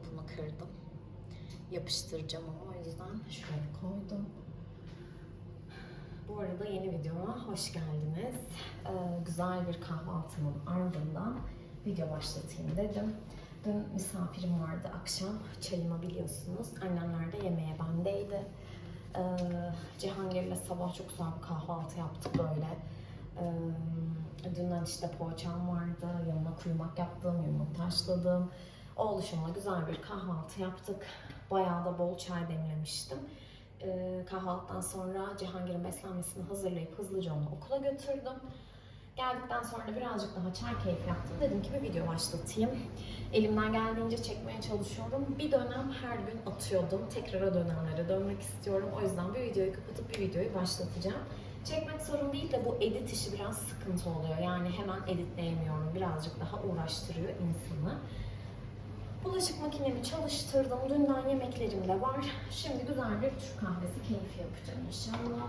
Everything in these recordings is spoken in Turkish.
kulpunu kırdım. Yapıştıracağım ama o yüzden şöyle koydum. Bu arada yeni videoma hoş geldiniz. Ee, güzel bir kahvaltının ardından video başlatayım dedim. Dün misafirim vardı akşam. Çayımı biliyorsunuz. Annemler de yemeğe bendeydi. Ee, Cihangir'le sabah çok güzel bir kahvaltı yaptık böyle. Ee, dünden işte poğaçam vardı. Yanına kuymak yaptım, yumurta haşladım. Oğluşumla güzel bir kahvaltı yaptık. Bayağı da bol çay demlemiştim. Ee, kahvaltıdan sonra Cihangir'in beslenmesini hazırlayıp hızlıca onu okula götürdüm. Geldikten sonra birazcık daha çay keyfi yaptım. Dedim ki bir video başlatayım. Elimden geldiğince çekmeye çalışıyorum. Bir dönem her gün atıyordum. Tekrara dönemlere dönmek istiyorum. O yüzden bir videoyu kapatıp bir videoyu başlatacağım. Çekmek sorun değil de bu edit işi biraz sıkıntı oluyor. Yani hemen editleyemiyorum. Birazcık daha uğraştırıyor insanı. Bulaşık makinemi çalıştırdım. Dünden yemeklerim de var. Şimdi güzel bir Türk kahvesi keyfi yapacağım inşallah.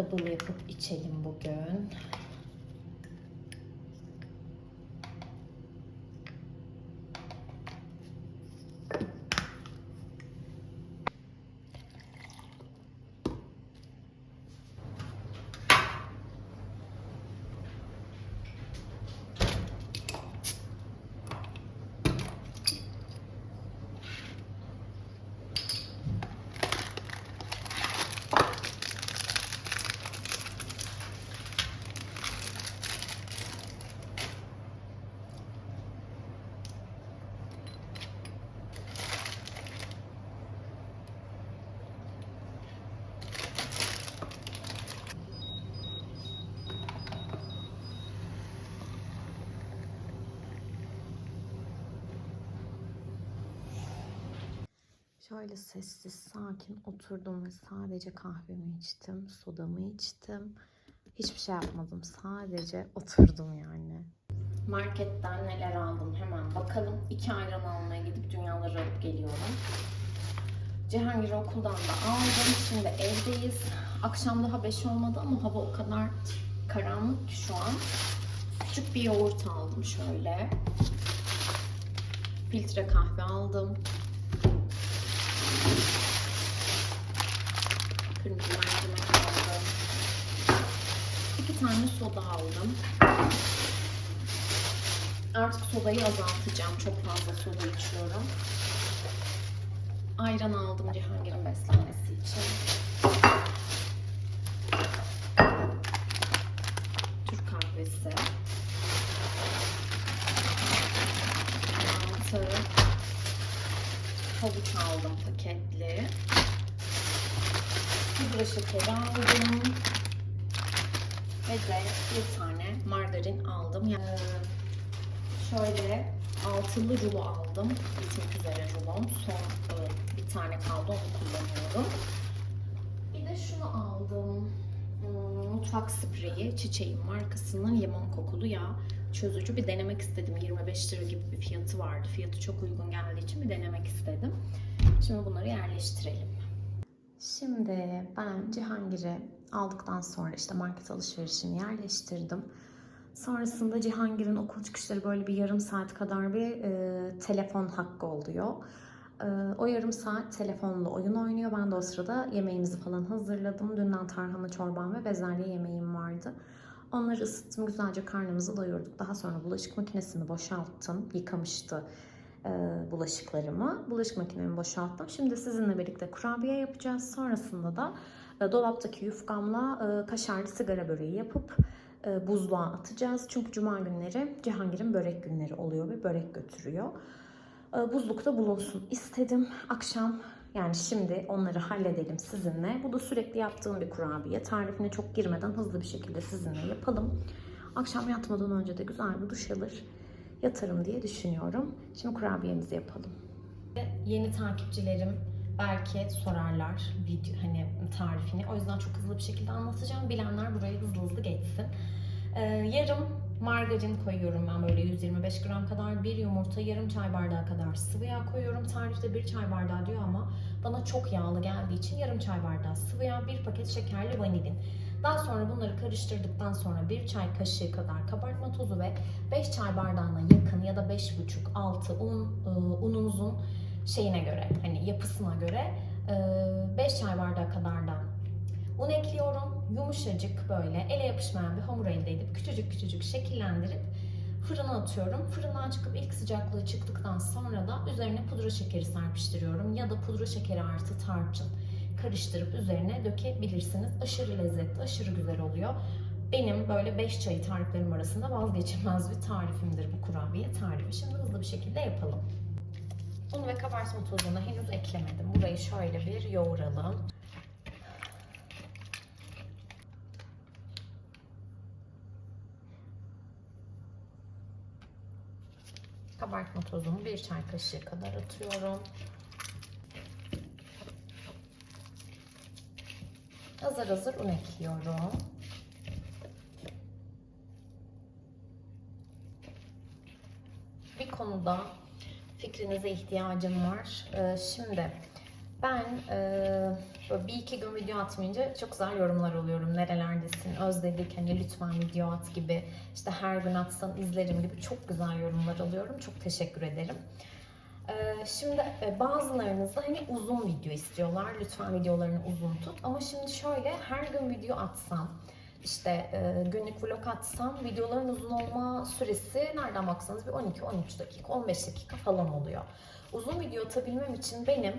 Double yapıp içelim bugün. Şöyle sessiz sakin oturdum ve sadece kahvemi içtim, sodamı içtim. Hiçbir şey yapmadım. Sadece oturdum yani. Marketten neler aldım hemen bakalım. İki ayran almaya gidip dünyaları alıp geliyorum. Cihangir okuldan da aldım. Şimdi evdeyiz. Akşam daha 5 olmadı ama hava o kadar karanlık ki şu an. Küçük bir yoğurt aldım şöyle. Filtre kahve aldım. İki tane soda aldım. Artık sodayı azaltacağım. Çok fazla soda içiyorum. Ayran aldım Cihangir'in beslenmesi için. Türk kahvesi. Altı. Havuç aldım paketli. Pudra şekeri aldım. Ve de bir tane margarin aldım. Yani şöyle altılı rulo aldım. Bitmek üzere rulom. Son e, bir tane kaldı onu kullanıyorum. Bir de şunu aldım. Hmm, Mutfak spreyi çiçeğin markasının limon kokulu yağ çözücü bir denemek istedim. 25 lira gibi bir fiyatı vardı. Fiyatı çok uygun geldiği için bir denemek istedim. Şimdi bunları yerleştirelim. Şimdi ben Cihangir'i aldıktan sonra işte market alışverişini yerleştirdim. Sonrasında Cihangir'in okul çıkışları böyle bir yarım saat kadar bir e, telefon hakkı oluyor. Ee, o yarım saat telefonla oyun oynuyor. Ben de o sırada yemeğimizi falan hazırladım. Dünden tarhana çorbam ve bezelye yemeğim vardı. Onları ısıttım. Güzelce karnımızı doyurduk. Daha sonra bulaşık makinesini boşalttım. Yıkamıştı e, bulaşıklarımı. Bulaşık makinemi boşalttım. Şimdi sizinle birlikte kurabiye yapacağız. Sonrasında da e, dolaptaki yufkamla e, kaşarlı sigara böreği yapıp e, buzluğa atacağız. Çünkü cuma günleri Cihangir'in börek günleri oluyor ve börek götürüyor. E, buzlukta bulunsun istedim. Akşam yani şimdi onları halledelim sizinle. Bu da sürekli yaptığım bir kurabiye. Tarifine çok girmeden hızlı bir şekilde sizinle yapalım. Akşam yatmadan önce de güzel bir duş alır yatarım diye düşünüyorum. Şimdi kurabiyemizi yapalım. Yeni takipçilerim belki sorarlar video hani tarifini. O yüzden çok hızlı bir şekilde anlatacağım. Bilenler buraya hızlı hızlı geçsin. Ee, yarım margarin koyuyorum ben böyle 125 gram kadar. Bir yumurta, yarım çay bardağı kadar sıvı yağ koyuyorum. Tarifte bir çay bardağı diyor ama bana çok yağlı geldiği için yarım çay bardağı sıvı yağ, bir paket şekerli vanilin. Daha sonra bunları karıştırdıktan sonra bir çay kaşığı kadar kabartma tozu ve 5 çay bardağına yakın ya da 5,5-6 un, e, ununuzun şeyine göre hani yapısına göre 5 çay bardağı kadar da un ekliyorum. Yumuşacık böyle ele yapışmayan bir hamur elde edip küçücük küçücük şekillendirip fırına atıyorum. Fırından çıkıp ilk sıcaklığı çıktıktan sonra da üzerine pudra şekeri serpiştiriyorum ya da pudra şekeri artı tarçın karıştırıp üzerine dökebilirsiniz. Aşırı lezzetli, aşırı güzel oluyor. Benim böyle 5 çayı tariflerim arasında vazgeçilmez bir tarifimdir bu kurabiye tarifi. Şimdi hızlı bir şekilde yapalım. Un ve kabartma tozunu henüz eklemedim. Burayı şöyle bir yoğuralım. Kabartma tozunu bir çay kaşığı kadar atıyorum. Azar azar un ekliyorum. Bir konuda fikrinize ihtiyacım var. Ee, şimdi ben e, bir iki gün video atmayınca çok güzel yorumlar alıyorum. Nerelerdesin, özledik, hani lütfen video at gibi. işte her gün atsan izlerim gibi çok güzel yorumlar alıyorum. Çok teşekkür ederim. Ee, Şimdi e, bazılarınız da hani uzun video istiyorlar. Lütfen videolarını uzun tut. Ama şimdi şöyle her gün video atsam, işte e, günlük vlog atsam videoların uzun olma süresi nereden baksanız bir 12-13 dakika, 15 dakika falan oluyor. Uzun video atabilmem için benim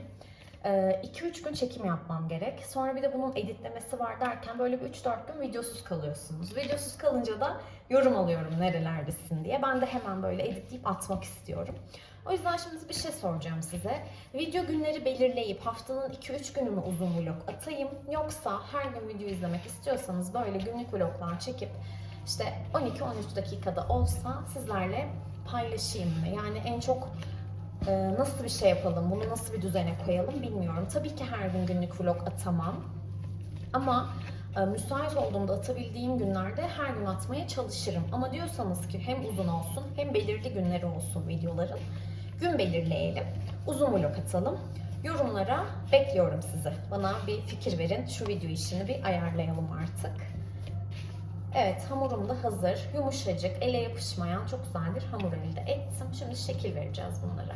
2-3 gün çekim yapmam gerek. Sonra bir de bunun editlemesi var derken böyle bir 3-4 gün videosuz kalıyorsunuz. Videosuz kalınca da yorum alıyorum nerelerdesin diye. Ben de hemen böyle editleyip atmak istiyorum. O yüzden şimdi bir şey soracağım size. Video günleri belirleyip haftanın 2-3 günü mü uzun vlog atayım? Yoksa her gün video izlemek istiyorsanız böyle günlük vloglar çekip işte 12-13 dakikada olsa sizlerle paylaşayım mı? Yani en çok e, nasıl bir şey yapalım, bunu nasıl bir düzene koyalım bilmiyorum. Tabii ki her gün günlük vlog atamam. Ama e, müsait olduğumda atabildiğim günlerde her gün atmaya çalışırım. Ama diyorsanız ki hem uzun olsun hem belirli günleri olsun videoların. Gün belirleyelim. Uzun vlog atalım. Yorumlara bekliyorum sizi. Bana bir fikir verin. Şu video işini bir ayarlayalım artık. Evet hamurum da hazır. Yumuşacık, ele yapışmayan çok güzel bir hamur elde ettim. Şimdi şekil vereceğiz bunlara.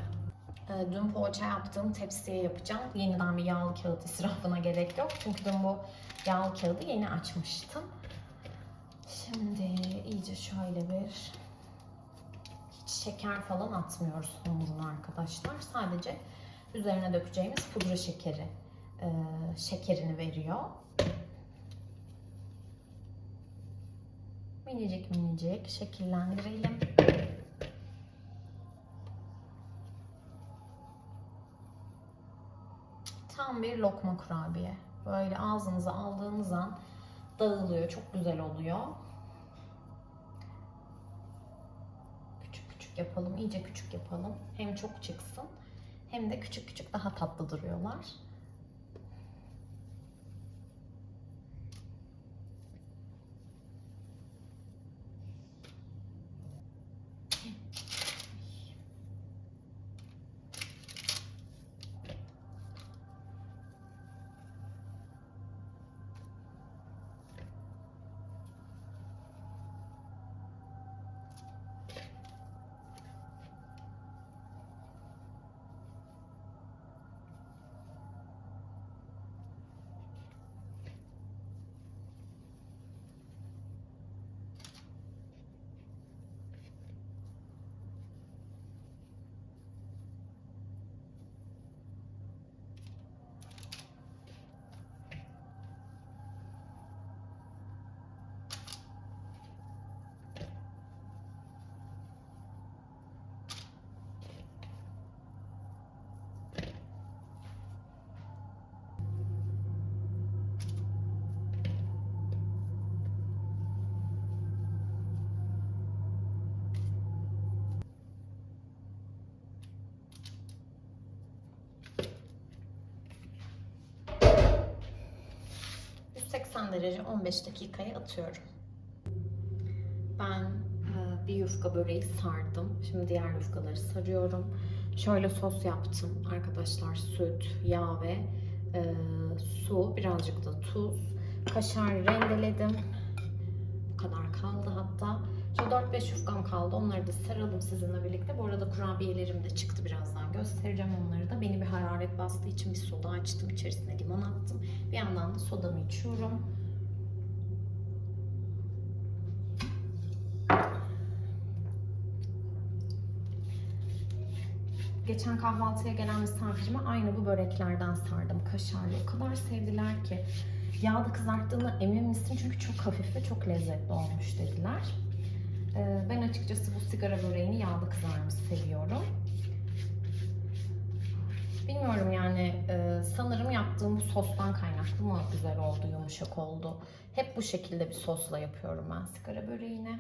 Ee, Dün poğaça yaptığım tepsiye yapacağım. Yeniden bir yağlı kağıt israfına gerek yok. Çünkü dün bu yağlı kağıdı yeni açmıştım. Şimdi iyice şöyle bir hiç şeker falan atmıyoruz hamuruna arkadaşlar. Sadece üzerine dökeceğimiz pudra şekeri e, şekerini veriyor. Minicik minicik şekillendirelim. Tam bir lokma kurabiye. Böyle ağzınıza aldığınız an dağılıyor. Çok güzel oluyor. Küçük küçük yapalım. iyice küçük yapalım. Hem çok çıksın hem de küçük küçük daha tatlı duruyorlar. 180 derece 15 dakikaya atıyorum. Ben e, bir yufka böreği sardım. Şimdi diğer yufkaları sarıyorum. Şöyle sos yaptım arkadaşlar. Süt, yağ ve e, su, birazcık da tuz. Kaşar rendeledim. Bu kadar kaldı hatta. Şu 4-5 yufkam kaldı. Onları da saralım sizinle birlikte. Bu arada kurabiyelerim de çıktı birazdan. Göstereceğim onları da. Beni bir hararet bastığı için bir soda açtım. İçerisine limon attım. Bir yandan da sodamı içiyorum. Geçen kahvaltıya gelen misafirime aynı bu böreklerden sardım kaşarlı. O kadar sevdiler ki. Yağda kızarttığına emin misin? Çünkü çok hafif ve çok lezzetli olmuş dediler. Ee, Ben açıkçası bu sigara böreğini yağda kızarmış seviyorum. Bilmiyorum yani e, sanırım yaptığım bu sostan kaynaklı mı güzel oldu, yumuşak oldu. Hep bu şekilde bir sosla yapıyorum ben sigara böreğini.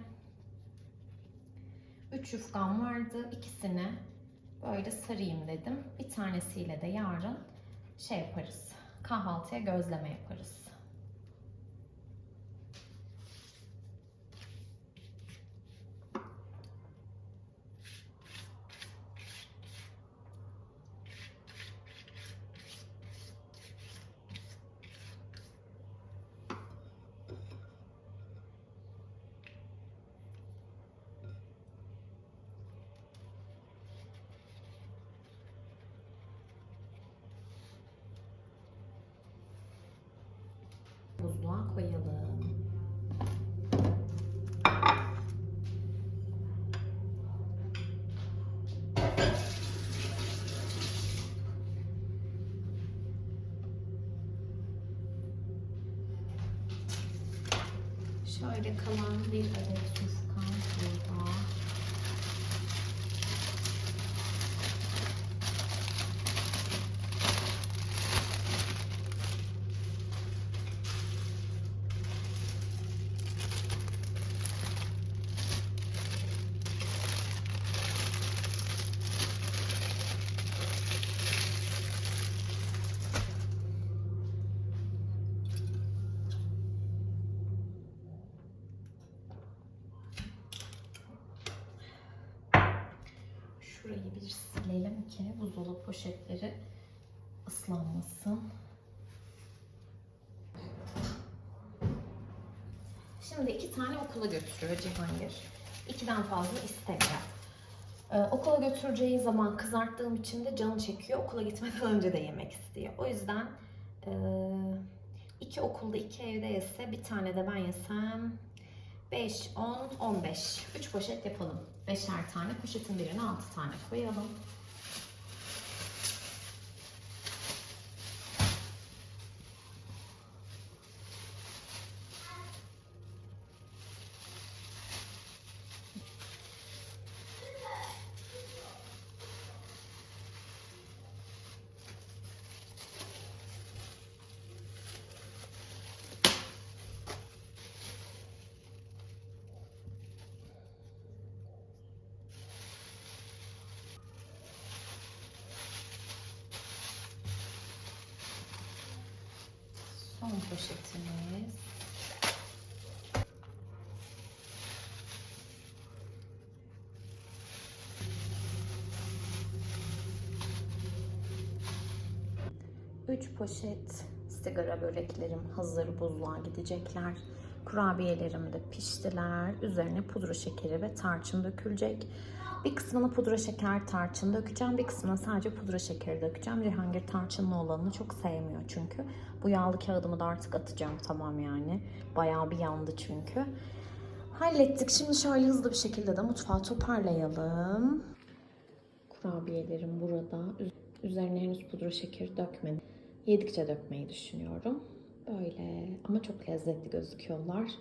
3 yufkam vardı. ikisini böyle sarayım dedim. Bir tanesiyle de yarın şey yaparız. Kahvaltıya gözleme yaparız. Buzluğa koyalım. Şöyle kalan bir adet yufkam burada. Şurayı bir silelim ki buzdolabı poşetleri ıslanmasın. Şimdi iki tane okula götürüyor Cihangir. İkiden fazla istemiyor. Ee, okula götüreceği zaman kızarttığım için de canı çekiyor. Okula gitmeden önce de yemek istiyor. O yüzden e, iki okulda iki evde yese bir tane de ben yesem 5, 10, 15. 3 poşet yapalım. Beşer tane. Poşetin birine 6 tane koyalım. Son poşetimiz. Üç poşet sigara böreklerim hazır buzluğa gidecekler. Kurabiyelerim de piştiler. Üzerine pudra şekeri ve tarçın dökülecek. Bir kısmına pudra şeker, tarçın dökeceğim. Bir kısmına sadece pudra şekeri dökeceğim. Cihangir tarçınlı olanını çok sevmiyor çünkü. Bu yağlı kağıdımı da artık atacağım tamam yani. Bayağı bir yandı çünkü. Hallettik. Şimdi şöyle hızlı bir şekilde de mutfağı toparlayalım. Kurabiyelerim burada. Üz- Üzerine henüz pudra şekeri dökmedim. Yedikçe dökmeyi düşünüyorum. Böyle ama çok lezzetli gözüküyorlar.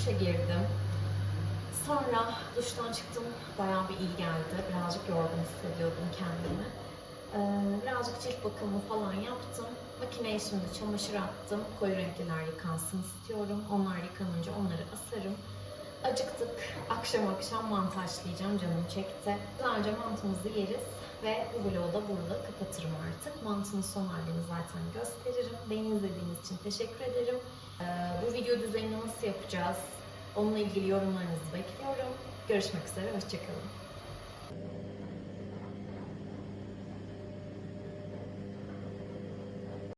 Duşa girdim. Sonra duştan çıktım. Bayağı bir iyi geldi. Birazcık yorgun hissediyordum kendimi. Ee, birazcık cilt bakımı falan yaptım. Makineye şimdi çamaşır attım. Koyu renkliler yıkansın istiyorum. Onlar yıkanınca onları asarım. Acıktık. Akşam akşam mantı haşlayacağım. Canım çekti. Güzelce mantımızı yeriz. Ve bu vlogu da burada kapatırım artık. Mantının son halini zaten gösteririm. Beni izlediğiniz için teşekkür ederim. Ee, bu video düzenini nasıl yapacağız? Onunla ilgili yorumlarınızı bekliyorum. Görüşmek üzere. Hoşçakalın.